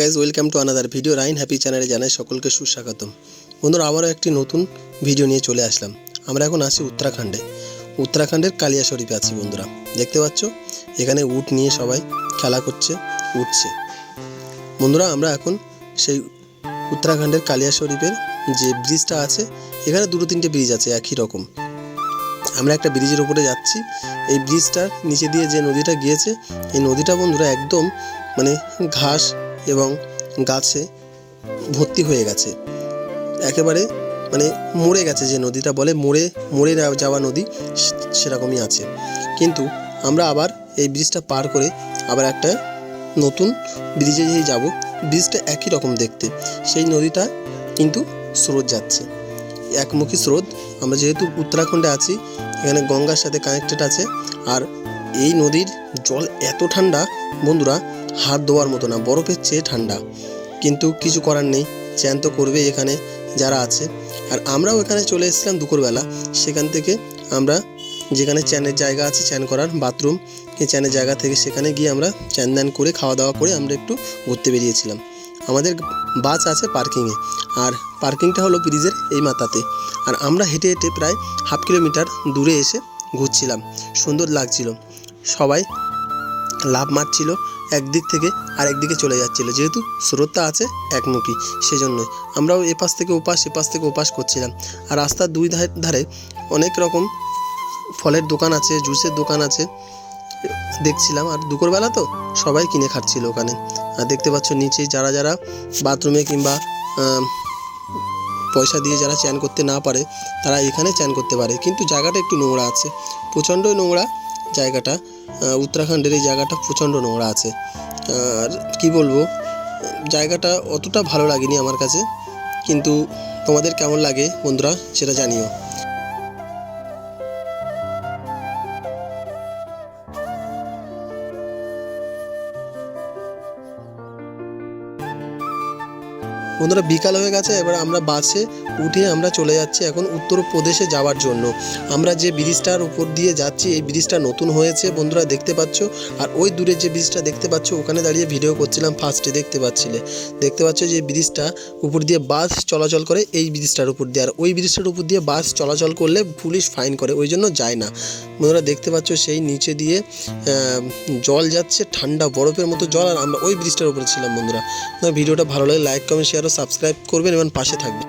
Guys welcome to another video rain happy চ্যানেলে জানাই সকলকে সুস্বাগতম। বন্ধুরা, আবারও একটি নতুন ভিডিও নিয়ে চলে আসলাম। আমরা এখন আছি উত্তরাখণ্ডে। উত্তরাখণ্ডের কালিয়া শরীফে আছি বন্ধুরা। দেখতে পাচ্ছ? এখানে উট নিয়ে সবাই খেলা করছে, উঠছে। বন্ধুরা, আমরা এখন সেই উত্তরাখণ্ডের কালিয়া শরীফের যে ব্রিজটা আছে, এখানে দুটো তিনটে ব্রিজ আছে, একই রকম। আমরা একটা ব্রিজের উপরে যাচ্ছি। এই ব্রিজটার নিচে দিয়ে যে নদীটা গিয়েছে, এই নদীটা বন্ধুরা একদম মানে ঘাস এবং গাছে ভর্তি হয়ে গেছে। একেবারে মানে মরে গেছে যে নদীটা বলে, মরে মরে যাওয়া নদী সেরকমই আছে। কিন্তু আমরা আবার এই ব্রিজটা পার করে আবার একটা নতুন ব্রিজে যেই যাব। ব্রিজটা একই রকম দেখতে। সেই নদীটা কিন্তু স্রোত যাচ্ছে। একমুখী স্রোত। আমরা যেহেতু উত্তরাখণ্ডে আছি, এখানে গঙ্গার সাথে কানেক্টেড আছে, আর এই নদীর জল এত ঠান্ডা, বন্ধুরা হাত ধোয়ার মতো না, বরফের চেয়ে ঠান্ডা। কিন্তু কিছু করার নেই, চ্যান তো করবে এখানে যারা আছে। আর আমরাও এখানে চলে এসেছিলাম দুপুরবেলা। সেখান থেকে আমরা যেখানে চ্যানের জায়গা আছে, চ্যান করার বাথরুম চ্যানের জায়গা থেকে সেখানে গিয়ে আমরা চ্যান ধ্যান করে খাওয়া দাওয়া করে আমরা একটু ঘুরতে বেরিয়েছিলাম। আমাদের বাস আছে পার্কিংয়ে। আর পার্কিংটা হলো ব্রিজের এই মাথাতে। আর আমরা হেঁটে হেঁটে প্রায় হাফ কিলোমিটার দূরে এসে ঘুরছিলাম। সুন্দর লাগছিল। সবাই লাভ মারছিল একদিক থেকে আর একদিকে চলে যাচ্ছিল। যেহেতু স্রোতটা আছে একমুখী সেজন্যই আমরাও এপাশ থেকে ওপাশ, এপাশ থেকে ওপাশ করছিলাম। আর রাস্তার দুই ধারে অনেক রকম ফলের দোকান আছে, জুসের দোকান আছে, দেখছিলাম। আর দুপুরবেলা তো সবাই কিনে খাচ্ছিল ওখানে। আর দেখতে পাচ্ছ নিচে যারা যারা বাথরুমে কিংবা পয়সা দিয়ে যারা চ্যান করতে না পারে, তারা এখানে চ্যান করতে পারে। কিন্তু জায়গাটা একটু নোংরা আছে। প্রচণ্ডই নোংরা জায়গাটা উত্তরাখণ্ডের এই জায়গাটা প্রচণ্ড নোংরা আছে। আর কি বলব, জায়গাটা অতটা ভালো লাগেনি আমার কাছে, কিন্তু তোমাদের কেমন লাগে বন্ধুরা সেটা জানিও। বন্ধুরা বিকাল হয়ে গেছে, এবার আমরা বাসে উঠে আমরা চলে যাচ্ছি এখন উত্তরপ্রদেশে যাওয়ার জন্য। আমরা যে ব্রিজটার উপর দিয়ে যাচ্ছি, এই ব্রিজটা নতুন হয়েছে বন্ধুরা দেখতে পাচ্ছ। আর ওই দূরে যে ব্রিজটা দেখতে পাচ্ছ, ওখানে দাঁড়িয়ে ভিডিও করছিলাম, ফার্স্টে দেখতে পাচ্ছিলে। দেখতে পাচ্ছ যে ব্রিজটা উপর দিয়ে বাস চলাচল করে, এই ব্রিজটার উপর দিয়ে। আর ওই ব্রিজটার উপর দিয়ে বাস চলাচল করলে পুলিশ ফাইন করে, ওই জন্য যায় না। বন্ধুরা দেখতে পাচ্ছ সেই নিচে দিয়ে জল যাচ্ছে, ঠান্ডা বরফের মতো জল, আর আমরা ওই ব্রিজটার উপরে ছিলাম বন্ধুরা। ভিডিওটা ভালো লাগে লাইক কমেন্ট শেয়ার ও সাবস্ক্রাইব করবেন এবং পাশে থাকবেন।